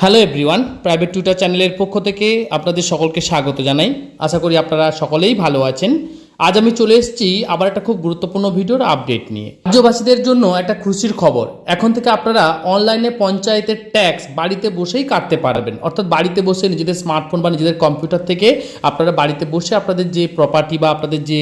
Hello everyone private Twitter চ্যানেলের পক্ষ থেকে আপনাদের সকলকে স্বাগত জানাই। আশা করি আপনারা সকলেই ভালো আছেন। আজ আমি চলে এসেছি আবার একটা খুব গুরুত্বপূর্ণ ভিডিওর আপডেট নিয়ে। রাজ্যবাসীদের জন্য একটা খুশির খবর। এখন থেকে আপনারা অনলাইনে পঞ্চায়েতের ট্যাক্স বাড়িতে বসেই কাটতে পারবেন। অর্থাৎ বাড়িতে বসে নিজেদের স্মার্টফোন বা নিজেদের কম্পিউটার থেকে আপনারা বাড়িতে বসে আপনাদের যে প্রপার্টি বা আপনাদের যে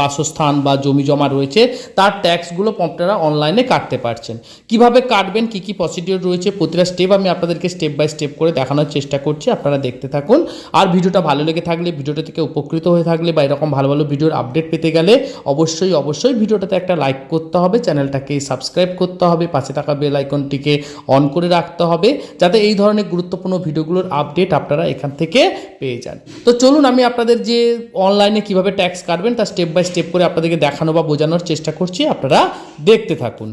বাসস্থান বা জমি জমা রয়েছে, তার ট্যাক্সগুলো আপনারা অনলাইনে কাটতে পারছেন। কীভাবে কাটবেন, কি কি প্রসিডিওর রয়েছে, প্রতিটা স্টেপ আমি আপনাদেরকে স্টেপ বাই স্টেপ করে দেখানোর চেষ্টা করছি। আপনারা দেখতে থাকুন। আর ভিডিওটা ভালো লেগে থাকলে, ভিডিওটা থেকে উপকৃত হয়ে থাকলে বা এরকম ভালো ভালো ভিডিওর আপডেট পেতে গেলে অবশ্যই অবশ্যই ভিডিওটাতে একটা লাইক করতে হবে চ্যানেলটাকে সাবস্ক্রাইব করতে হবে, পাশে থাকা বেল আইকনটিকে অন করে রাখতে হবে, যাতে এই ধরনের গুরুত্বপূর্ণ ভিডিওগুলোর আপডেট আপনারা এখান থেকে পেয়ে যান। তো চলুন, আমি আপনাদের যে অনলাইনে কীভাবে ট্যাক্স কাটবেন, তা স্টেপ বাই স্টেপ করে আপনাদেরকে দেখানো বা বোঝানোর চেষ্টা করছি, আপনারা দেখতে থাকুন।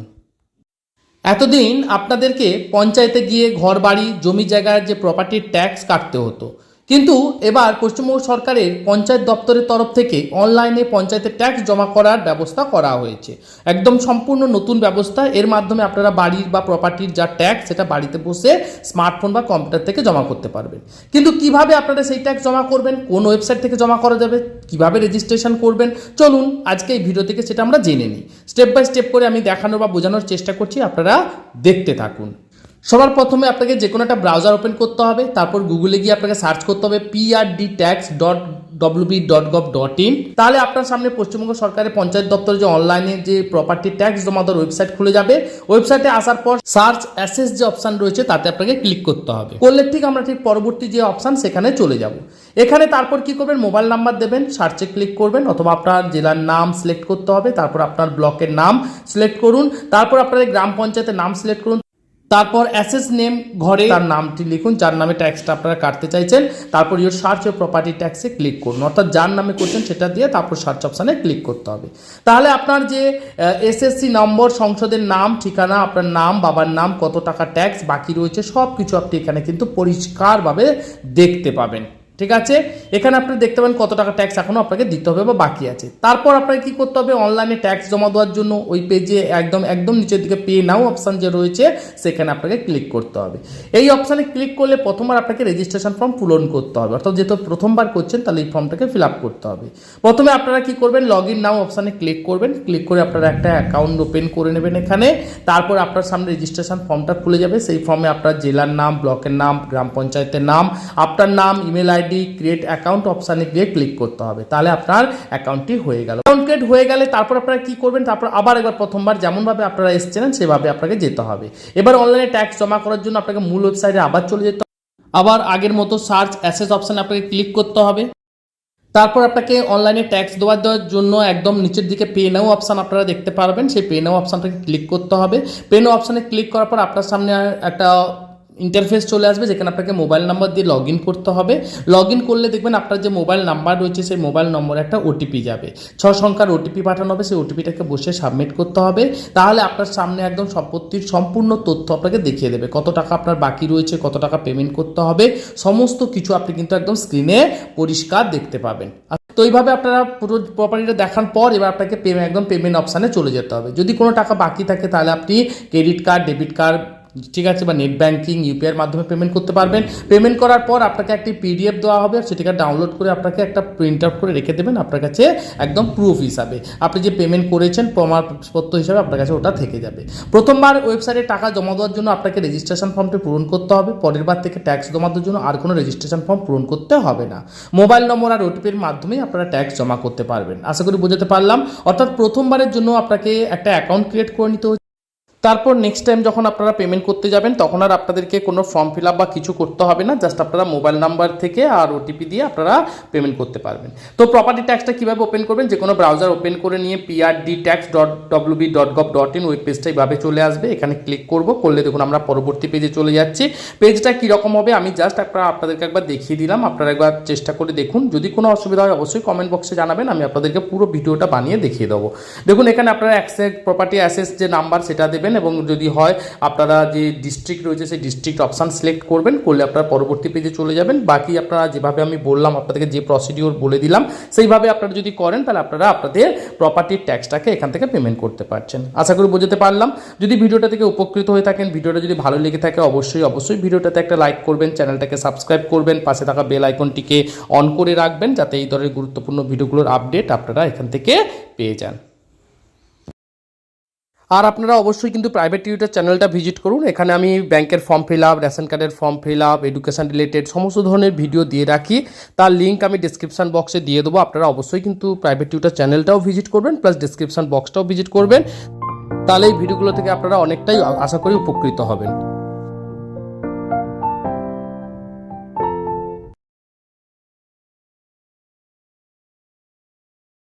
এতদিন আপনাদেরকে পঞ্চায়েতে গিয়ে ঘর বাড়ি জমি জায়গার যে প্রপার্টির ট্যাক্স কাটতে হতো। কিন্তু এবার পশ্চিমবঙ্গ সরকারের পঞ্চায়েত দপ্তরের তরফ থেকে অনলাইনে পঞ্চায়েতের ট্যাক্স জমা করার ব্যবস্থা করা হয়েছে। একদম সম্পূর্ণ নতুন ব্যবস্থা। এর মাধ্যমে আপনারা বাড়ির বা প্রপার্টির যা ট্যাক্স, সেটা বাড়িতে বসে স্মার্টফোন বা কম্পিউটার থেকে জমা করতে পারবেন। কিন্তু কীভাবে আপনারা সেই ট্যাক্স জমা করবেন? কোন ওয়েবসাইট থেকে জমা করা যাবে? কীভাবে রেজিস্ট্রেশন করবেন? চলুন আজকে এই ভিডিও থেকে সেটা আমরা জেনে নিই। স্টেপ বাই স্টেপ করে আমি দেখানোর বা বোঝানোর চেষ্টা করছি। আপনারা দেখতে থাকুন। সবার প্রথমে আপনাকে যে কোনো একটা ব্রাউজার ওপেন করতে হবে, তারপর গুগলে গিয়ে আপনাকে সার্চ করতে হবে PRD tax dot WB dot gov dot in তাহলে আপনার সামনে পশ্চিমবঙ্গ সরকারের পঞ্চায়েত দপ্তরে যে অনলাইনে যে প্রপার্টি ট্যাক্স জমা দেওয়ার ওয়েবসাইট খুলে যাবে ওয়েবসাইটে আসার পর সার্চ অ্যাসেস যে অপশান রয়েছে, তাতে আপনাকে ক্লিক করতে হবে। করলে ঠিক আমরা ঠিক পরবর্তী যে অপশান সেখানে চলে যাব। এখানে তারপর কি করবেন? মোবাইল নাম্বার দেবেন সার্চে ক্লিক করবেন, অথবা আপনার জেলার নাম সিলেক্ট করতে হবে, তারপর আপনার ব্লকের নাম সিলেক্ট করুন, তারপর আপনাদের গ্রাম পঞ্চায়েতের নাম সিলেক্ট করুন। তারপর অ্যাসেস নেম ঘরে তার নামটি লিখুন, যার নামে ট্যাক্সটা আপনারা কাটতে চাইছেন। তারপর ইউর সার্চ ও প্রপার্টি ট্যাক্সে ক্লিক করুন। অর্থাৎ যার নামে করছেন সেটা দিয়ে তারপর সার্চ অপশানে ক্লিক করতে হবে। তাহলে আপনার যে এসএসসি নম্বর সংসদের নাম, ঠিকানা, আপনার নাম, বাবার নাম, কত টাকা ট্যাক্স বাকি রয়েছে সব কিছু আপনি এখানে কিন্তু পরিষ্কারভাবে দেখতে পাবেন। ঠিক আছে? এখানে আপনি দেখতে পাবেন কত টাকা ট্যাক্স এখনও আপনাকে দিতে হবে বা বাকি আছে। তারপর আপনাকে কি করতে হবে? অনলাইনে ট্যাক্স জমা দেওয়ার জন্য ওই পেজে একদম একদম নিচের দিকে পে নাও অপশান যে রয়েছে, সেখানে আপনাকে ক্লিক করতে হবে। এই অপশানে ক্লিক করলে প্রথমবার আপনাকে রেজিস্ট্রেশন ফর্ম পূরণ করতে হবে। অর্থাৎ যেহেতু প্রথমবার করছেন, তাহলে এই ফর্মটাকে ফিল আপ করতে হবে। প্রথমে আপনারা কি করবেন? লগ ইন নাও অপশানে ক্লিক করবেন। ক্লিক করে আপনারা একটা অ্যাকাউন্ট ওপেন করে নেবেন এখানে। তারপর আপনার সামনে রেজিস্ট্রেশন ফর্মটা খুলে যাবে। সেই ফর্মে আপনার জেলার নাম, ব্লকের নাম, গ্রাম পঞ্চায়েতের নাম, আপনার নাম ইমেল আইডি ক্রিয়েট অ্যাকাউন্ট অপশানে গিয়ে ক্লিক করতে হবে। তাহলে আপনার অ্যাকাউন্টটি হয়ে গেল। অ্যাকাউন্ট ক্রিয়েট হয়ে গেলে তারপর আপনারা কি করবেন? তারপর আবার একবার প্রথমবার যেমনভাবে আপনারা এসেছিলেন, সেভাবে আপনাকে যেতে হবে। এবার অনলাইনে ট্যাক্স জমা করার জন্য আপনাকে মূল ওয়েবসাইটে আবার চলে যেতে আবার আগের মতো সার্চ অ্যাসেস অপশানে আপনাকে ক্লিক করতে হবে। তারপর আপনাকে অনলাইনে ট্যাক্স দেওয়ার দেওয়ার জন্য একদম নিচের দিকে পে নাও অপশান আপনারা দেখতে পারবেন। সেই পে নাও অপশানটাকে ক্লিক করতে হবে। পে নাও অপশানে ক্লিক করার পর আপনার সামনে একটা ইন্টারফেস চলে আসবে, যেখানে আপনাকে মোবাইল নাম্বার দিয়ে লগ করতে হবে। লগ করলে দেখবেন আপনার যে মোবাইল নাম্বার রয়েছে, সেই মোবাইল নম্বরে একটা ওটিপি যাবে। ছ সংখ্যার ওটিপি পাঠানো হবে, সেই ওটিপিটাকে বসে সাবমিট করতে হবে। তাহলে আপনার সামনে একদম সম্পত্তির সম্পূর্ণ তথ্য আপনাকে দেখিয়ে দেবে। কত টাকা আপনার বাকি রয়েছে, কত টাকা পেমেন্ট করতে হবে, সমস্ত কিছু আপনি কিন্তু একদম স্ক্রিনে পরিষ্কার দেখতে পাবেন। তো এইভাবে আপনারা পুরো প্রপার্টিটা দেখার পর এবার আপনাকে পেমেন্ট একদম পেমেন্ট অপশানে চলে যেতে হবে। যদি কোনো টাকা বাকি থাকে, তাহলে আপনি ক্রেডিট কার্ড ডেবিট কার্ড ঠিক আছে, বা নেট ব্যাঙ্কিং ইউপিআইয়ের মাধ্যমে পেমেন্ট করতে পারবেন। পেমেন্ট করার পর আপনাকে একটি পিডিএফ দেওয়া হবে সেটাকে ডাউনলোড করে আপনাকে একটা প্রিন্ট আউট করে রেখে দেবেন। আপনার কাছে একদম প্রুফ হিসাবে। আপনি যে পেমেন্ট করেছেন, প্রমাণপত্র হিসাবে আপনার কাছে ওটা থেকে যাবে। প্রথমবার ওয়েবসাইটে টাকা জমা দেওয়ার জন্য আপনাকে রেজিস্ট্রেশন ফর্মটি পূরণ করতে হবে। পরের বার থেকে ট্যাক্স জমা দেওয়ার জন্য আর কোনো রেজিস্ট্রেশন ফর্ম পূরণ করতে হবে না। মোবাইল নম্বর আর ওটিপির মাধ্যমেই আপনারা ট্যাক্স জমা করতে পারবেন। আশা করি বোঝাতে পারলাম। অর্থাৎ প্রথমবারের জন্য আপনাকে একটা অ্যাকাউন্ট ক্রিয়েট করে নিতে তারপর নেক্সট টাইম যখন আপনারা পেমেন্ট করতে যাবেন, তখন আর আপনাদেরকে কোনো ফর্ম ফিল আপ বা কিছু করতে হবে না জাস্ট আপনারা মোবাইল নাম্বার থেকে আর ওটিপি দিয়ে আপনারা পেমেন্ট করতে পারবেন। তো প্রপার্টি ট্যাক্সটা কীভাবে ওপেন করবেন? যে কোনো ব্রাউজার ওপেন করে নিয়ে PRD tax dot WB dot gov dot in web পেজটা এইভাবে চলে আসবে। এখানে ক্লিক করব, করলে দেখুন আমরা পরবর্তী পেজে চলে যাচ্ছি। পেজটা কীরকম হবে? আমি জাস্ট আপনারা, আপনাদেরকে একবার দেখিয়ে দিলাম। আপনারা একবার চেষ্টা করে দেখুন। যদি কোনো অসুবিধা হয়, অবশ্যই কমেন্ট বক্সে জানাবেন। আমি আপনাদেরকে পুরো ভিডিওটা বানিয়ে দেখিয়ে দেবো। দেখুন, এখানে আপনারা অ্যাক্সেস প্রপার্টি অ্যাসেস যে নাম্বার সেটা দেবেন। নেবেন এবং যদি হয়, আপনারা যে ডিস্ট্রিক্ট রয়েছে সেই ডিস্ট্রিক্ট অপশান সিলেক্ট করবেন, করলে আপনারা পরবর্তী পেজে চলে যাবেন। বাকি আপনারা যেভাবে আমি বললাম, আপনাদেরকে যে প্রসিডিওর বলে দিলাম, সেইভাবে আপনারা যদি করেন, তাহলে আপনারা আপনাদের প্রপার্টির ট্যাক্সটাকে এখান থেকে পেমেন্ট করতে পারছেন। আশা করি বোঝাতে পারলাম। যদি ভিডিওটা থেকে উপকৃত হয়ে থাকেন, ভিডিওটা যদি ভালো লেগে থাকে, অবশ্যই অবশ্যই ভিডিওটাতে একটা লাইক করবেন, চ্যানেলটাকে সাবস্ক্রাইব করবেন, পাশে থাকা বেল আইকনটিকে অন করে রাখবেন, যাতে এই ধরনের গুরুত্বপূর্ণ ভিডিওগুলোর আপডেট আপনারা এখান থেকে পেয়ে যান। আর আপনারা অবশ্যই কিন্তু প্রাইভেট টিউটার চ্যানেলটা ভিজিট করুন। এখানে আমি ব্যাংকের ফর্ম ফিল আপ রেশন কার্ডের form fill up education related সমস্ত ধরনের ভিডিও দিয়ে রাখি। তার লিঙ্ক আমি ডিসক্রিপশান বক্সে দিয়ে দেবো। আপনারা অবশ্যই কিন্তু প্রাইভেট টিউটার চ্যানেলটাও ভিজিট করবেন প্লাস ডিসক্রিপশান বক্সটাও ভিজিট করবেন। তাহলে এই ভিডিওগুলো থেকে আপনারা অনেকটাই আশা করি উপকৃত হবেন।